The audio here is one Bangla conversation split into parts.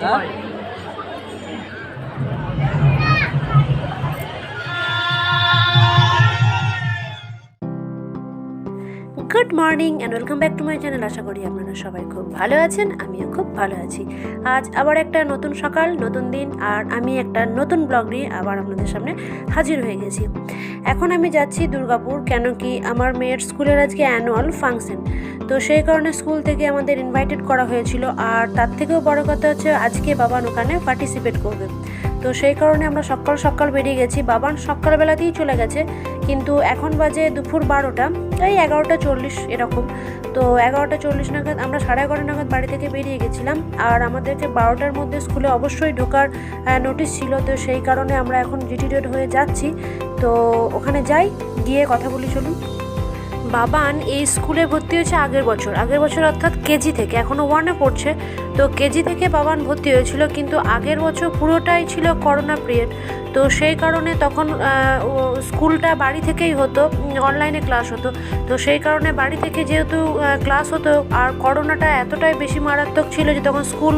啊。good morning and welcome back to my channel আশা করি আপনারা সবাই খুব ভালো আছেন, আমিও খুব ভালো আছি। আজ আবার একটা নতুন সকাল, নতুন দিন আর আমি একটা নতুন ব্লগ নিয়ে আবার আপনাদের সামনে হাজির হয়ে গেছি। এখন আমি যাচ্ছি দুর্গাপুর, কেন কি আমার মেয়ের স্কুলের আজকে অ্যানুয়াল ফাংশন তো সেই কারণে স্কুল থেকে আমাদের ইনভাইটেড করা হয়েছিল আর তার থেকেও বড় কথা হচ্ছে আজকে বাবান ওখানে পার্টিসিপেট করবে। তো সেই কারণে আমরা সকাল সকাল বেরিয়ে গেছি। বাবান সকালবেলাতেই চলে গেছে কিন্তু এখন বাজে দুপুর বারোটা, এই এগারোটা চল্লিশ এরকম। তো এগারোটা চল্লিশ নাগাদ আমরা সাড়ে এগারোটা নাগাদ বাড়ি থেকে বেরিয়ে গেছিলাম। আর আমাদেরকে বারোটার মধ্যে স্কুলে অবশ্যই ঢোকার নোটিশ ছিল। তো সেই কারণে আমরা এখন জিটি হয়ে যাচ্ছি। তো ওখানে যাই, গিয়ে কথা বলি, চলুন। বাবান, এই স্কুলে ভর্তি হয়েছে আগের বছর। আগের বছর অর্থাৎ কেজি থেকে এখনও ওয়ানে পড়ছে। তো কেজি থেকে বাবান ভর্তি হয়েছিল, কিন্তু আগের বছর পুরোটাই ছিল করোনা পিরিয়ড তো সেই কারণে তখন স্কুলটা বাড়ি থেকেই হতো অনলাইনে ক্লাস হতো। তো সেই কারণে বাড়ি থেকে যেহেতু ক্লাস হতো, আর করোনাটা এতটাই বেশি মারাত্মক ছিল যে তখন স্কুল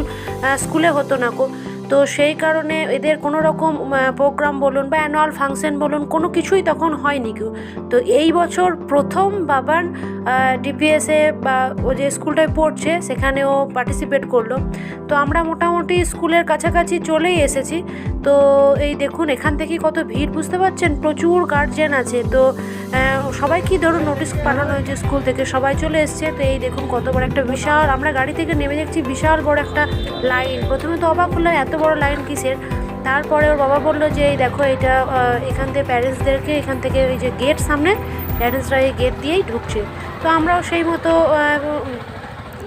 স্কুলে হতো না কো। তো সেই কারণে এদের কোনো রকম প্রোগ্রাম বলুন বা অ্যানুয়াল ফাংশন বলুন, কোনো কিছুই তখন হয়নি কেউ। তো এই বছর প্রথম বাবান ডিপিএসে বা ও যে স্কুলটায় পড়ছে সেখানেও পার্টিসিপেট করল। তো আমরা মোটামুটি স্কুলের কাছাকাছি চলেই এসেছি। তো এই দেখুন, এখান থেকে কত ভিড়, বুঝতে পারছেন? প্রচুর গার্জেন আছে। তো সবাই কি ধরুন নোটিশ পাঠানো হয়েছে স্কুল থেকে? সবাই চলে এসছে। তো এই দেখুন কত বড় একটা বিশাল, আমরা গাড়ি থেকে নেমে দেখছি বিশাল বড় একটা লাইন প্রথমে তো অবাক হলাম, এত বড় লাইন কিসের? তারপরে ওর বাবা বলল যে, এই দেখো, এটা এখান থেকে প্যারেন্টসদেরকে এখান থেকে ওই যে গেট সামনে প্যারেন্টসরা এই গেট দিয়েই ঢুকছে। তো আমরাও সেই মতো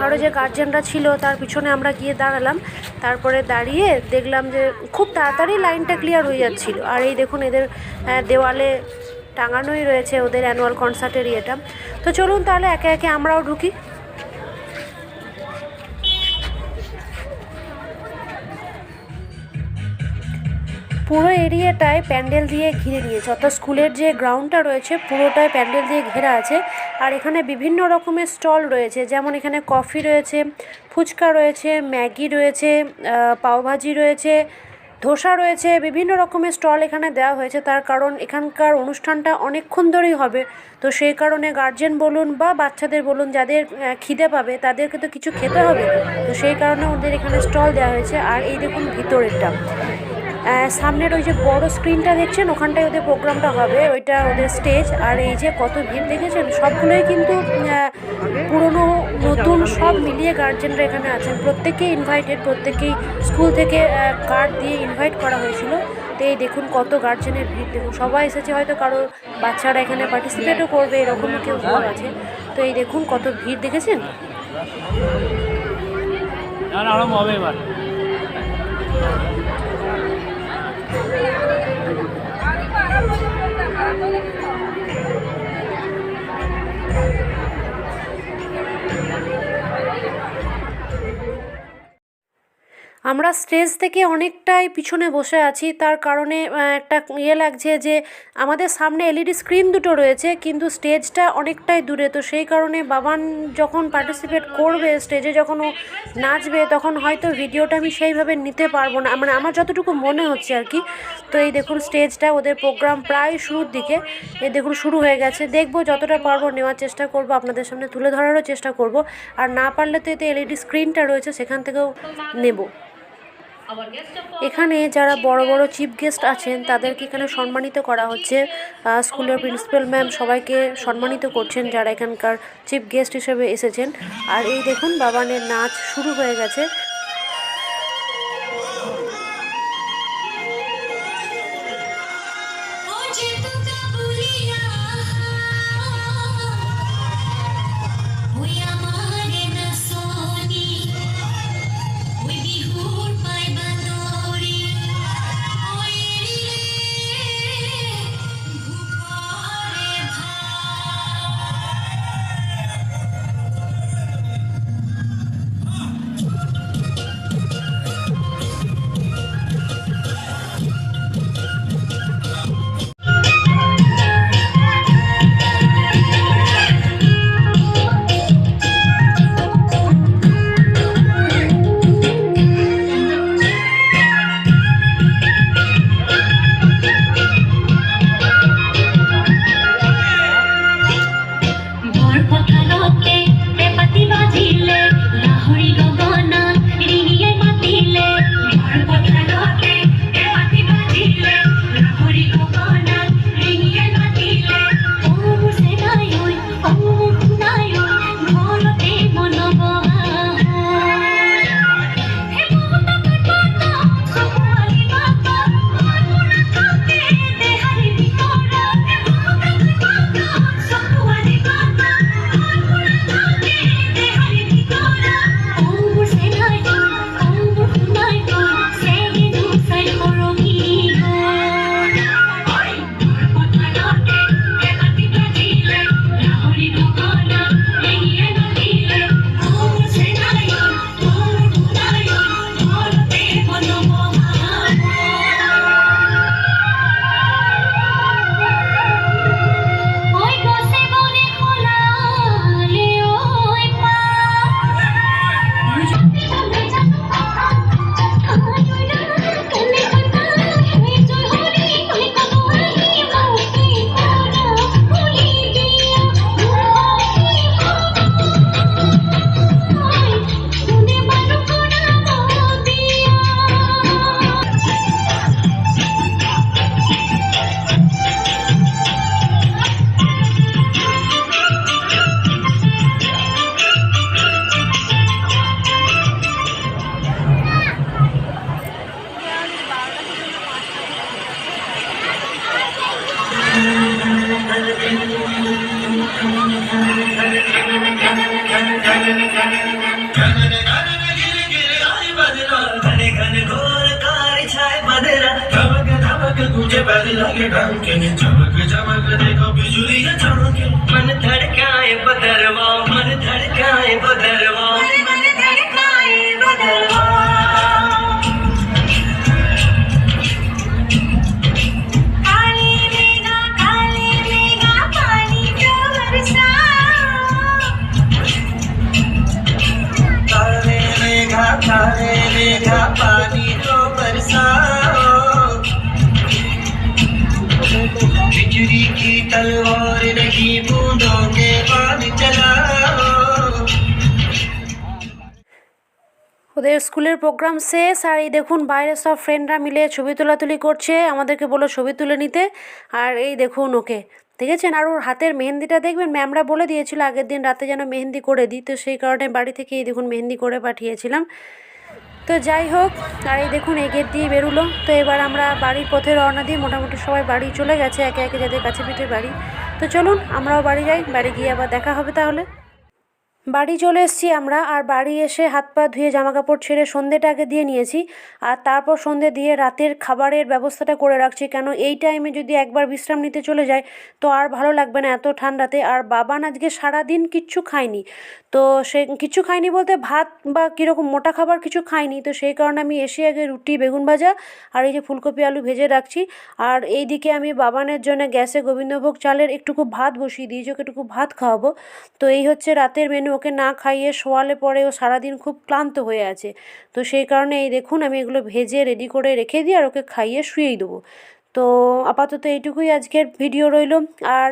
আরও যে গার্জেনরা ছিল, তার পিছনে আমরা গিয়ে দাঁড়ালাম। তারপরে দাঁড়িয়ে দেখলাম যে, খুব তাড়াতাড়ি লাইনটা ক্লিয়ার হয়ে যাচ্ছিল। আর এই দেখুন, এদের দেওয়ালে টাঙানোই রয়েছে ওদের অ্যানুয়াল কনসার্টের ইয়েটা। তো চলুন তাহলে একে একে আমরাও ঢুকি। পুরো এরিয়াটায় প্যান্ডেল দিয়ে ঘিরে নিয়েছে অর্থাৎ স্কুলের যে গ্রাউন্ডটা রয়েছে পুরোটাই প্যান্ডেল দিয়ে ঘেরা আছে। আর এখানে বিভিন্ন রকমের স্টল রয়েছে, যেমন এখানে কফি রয়েছে, ফুচকা রয়েছে, ম্যাগি রয়েছে পাওভাজি রয়েছে, ধোসা রয়েছে, বিভিন্ন রকমের স্টল এখানে দেওয়া হয়েছে। তার কারণ এখানকার অনুষ্ঠানটা অনেকক্ষণ ধরেই হবে। তো সেই কারণে গার্জেন বলুন বা বাচ্চাদের বলুন, যাদের খিদে পাবে, তাদেরকে তো কিছু খেতে হবে। তো সেই কারণে ওদের এখানে স্টল দেওয়া হয়েছে। আর এই দেখুন ভিতরেরটা। সামনের ওই যে বড় স্ক্রিনটা দেখছেন, ওখানটায় ওদের প্রোগ্রামটা হবে, ওইটা ওদের স্টেজ আর এই যে কত ভিড় দেখেছেন, সবগুলোই কিন্তু পুরনো, নতুন, সব মিলিয়ে গার্জেনরা এখানে আছেন। প্রত্যেকেই ইনভাইটেড প্রত্যেকেই স্কুল থেকে কার্ড দিয়ে ইনভাইট করা হয়েছিল। তো এই দেখুন কত গার্জেনের ভিড়, দেখুন, সবাই এসেছে, হয়তো কারও বাচ্চারা এখানে পার্টিসিপেটও করবে এরকমই কেউ আছে। তো এই দেখুন কত ভিড় দেখেছেন? হবে এবার আমরা স্টেজ থেকে অনেকটাই পিছনে বসে আছি। তার কারণে একটা ইয়ে লাগছে যে, আমাদের সামনে এলইডি স্ক্রিন দুটো রয়েছে, কিন্তু স্টেজটা অনেকটাই দূরে। তো সেই কারণে বাবান যখন পার্টিসিপেট করবে স্টেজে, যখন ও নাচবে, তখন হয়তো ভিডিওটা আমি সেইভাবে নিতে পারব না। মানে আমার যতটুকু মনে হচ্ছে আর কি। তো এই দেখুন, স্টেজটা ওদের প্রোগ্রাম প্রায় শুরুর দিকে। এই দেখুন, শুরু হয়ে গেছে। দেখব যতটা পারব, নেওয়ার চেষ্টা করব, আপনাদের সামনে তুলে ধরারও চেষ্টা করব। আর না পারলে তো এতে এলইডি স্ক্রিনটা রয়েছে, সেখান থেকেও নেব। এখানে যারা বড় বড় চিফ গেস্ট আছেন তাদেরকে এখানে সম্মানিত করা হচ্ছে। স্কুলের প্রিন্সিপাল ম্যাম সবাইকে সম্মানিত করছেন যারা এখানকার চিফ গেস্ট হিসেবে এসেছেন। আর এই দেখুন বাবানের নাচ শুরু হয়ে গেছে। पैर लगे ढंके चमक चमक देखो बिजुली है चमके। मन धड़काए बदरवा मन धड़काए बदरवा। मन धड़काए मेघा पानी का बरसा बिजली की तलवार नहीं बूंदों के बाण चलाओ ওদের স্কুলের প্রোগ্রাম শেষ আর এই দেখুন বাইরে সব ফ্রেন্ডরা মিলে ছবি তোলাতুলি করছে আমাদেরকে বললো ছবি তুলে নিতে আর এই দেখুন ওকে দেখেছেন আর ওর হাতের মেহেন্দিটা দেখবেন ম্যামরা বলে দিয়েছিল আগের দিন রাতে যেন মেহেন্দি করে দিই তো সেই কারণে বাড়ি থেকে এই দেখুন মেহেন্দি করে পাঠিয়েছিলাম তো যাই হোক, আর এই দেখুন, এই গেট দিয়ে বেরোলো। তো এবার আমরা বাড়ির পথে রওনা দিয়ে মোটামুটি সবাই বাড়ি চলে গেছে, একে একে যাদের কাছে পিঠে বাড়ি। তো চলুন, আমরাও বাড়ি যাই, বাড়ি গিয়ে আবার দেখা হবে তাহলে। বাড়ি চলে এসেছি আমরা, আর বাড়ি এসে হাত পা ধুয়ে জামা কাপড় ছেড়ে সন্ধেটা আগে দিয়ে নিয়েছি, আর তারপর সন্ধে দিয়ে রাতের খাবারের ব্যবস্থাটা করে রাখছি, কেন এই টাইমে যদি একবার বিশ্রাম নিতে চলে যায়, তো আর ভালো লাগবে না এত ঠান্ডাতে, আর বাবান আজকে সারাদিন কিচ্ছু খায়নি। তো সে কিচ্ছু খায়নি বলতে ভাত বা কীরকম মোটা খাবার কিছু খায়নি, তো সেই কারণে আমি এসে আগে রুটি, বেগুন ভাজা, আর এই যে ফুলকপি, আলু ভেজে রাখছি, আর এই দিকে আমি বাবানের জন্য গ্যাসে গোবিন্দভোগ চালের একটুকু ভাত বসিয়ে দিয়েছি, ওকে একটুকু ভাত খাওয়াবো। তো এই হচ্ছে রাতের মেনু ওকে না খাইয়ে শোয়ালে পরে ও সারাদিন খুব ক্লান্ত হয়ে আছে। তো সেই কারণে এই দেখুন, আমি এগুলো ভেজে রেডি করে রেখে দিই আর ওকে খাইয়ে শুয়েই দেবো। তো আপাতত এইটুকুই আজকের ভিডিও রইল। আর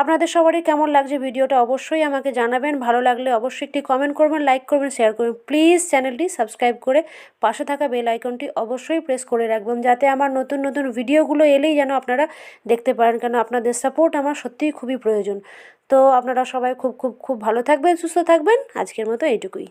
আপনাদের সবারই কেমন লাগছে ভিডিওটা অবশ্যই আমাকে জানাবেন। ভালো লাগলে অবশ্যই একটি কমেন্ট করবেন লাইক করবেন শেয়ার করবেন। প্লিজ চ্যানেলটি সাবস্ক্রাইব করে পাশে থাকা বেল আইকনটি অবশ্যই প্রেস করে রাখবেন, যাতে আমার নতুন নতুন ভিডিওগুলো এলেই যেন আপনারা দেখতে পারেন। কেন, আপনাদের সাপোর্ট আমার সত্যিই খুবই প্রয়োজন। তো আপনারা সবাই খুব খুব খুব ভালো থাকবেন সুস্থ থাকবেন। আজকের মতো এইটুকুই।